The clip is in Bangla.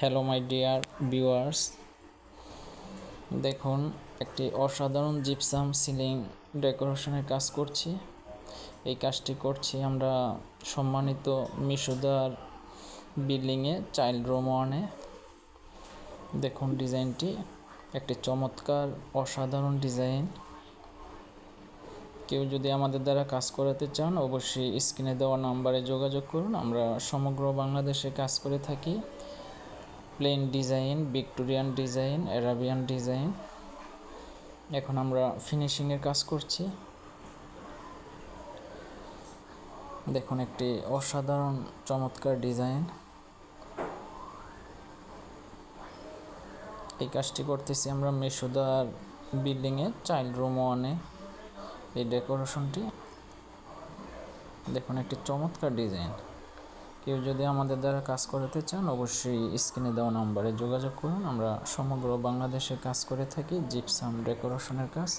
হ্যালো মাই ডিয়ার ভিউয়ার্স দেখুন, একটি অসাধারণ জিপসাম সিলিং ডেকোরেশনের কাজ করছি। এই কাজটি করছি আমরা সম্মানিত মিশুদার বিল্ডিংয়ে চাইল্ড রুম ওয়ানে দেখুন ডিজাইনটি, একটি চমৎকার, অসাধারণ ডিজাইন। কেউ যদি আমাদের দ্বারা কাজ করাতে চান, অবশ্যই স্ক্রিনে দেওয়া নাম্বারে যোগাযোগ করুন। আমরা সমগ্র বাংলাদেশে কাজ করে থাকি। Plain design, Victorian design, Arabian design. এখন আমরা ফিনিশিংয়ের কাজ করছি। দেখুন একটি অসাধারণ, চমৎকার ডিজাইন। এই কাজটি করতেছি আমরা মেসুদার বিল্ডিংয়ে, চাইল্ড রুম ওয়ানে। এই ডেকোরেশনটি। দেখুন একটি চমৎকার ডিজাইন। কেউ যদি আমাদের দ্বারা কাজ করাতে চান, অবশ্যই স্ক্রিনে দেওয়া নম্বরে যোগাযোগ করুন। আমরা সমগ্র বাংলাদেশে কাজ করে থাকি, জিপসাম ডেকোরেশনের কাজ।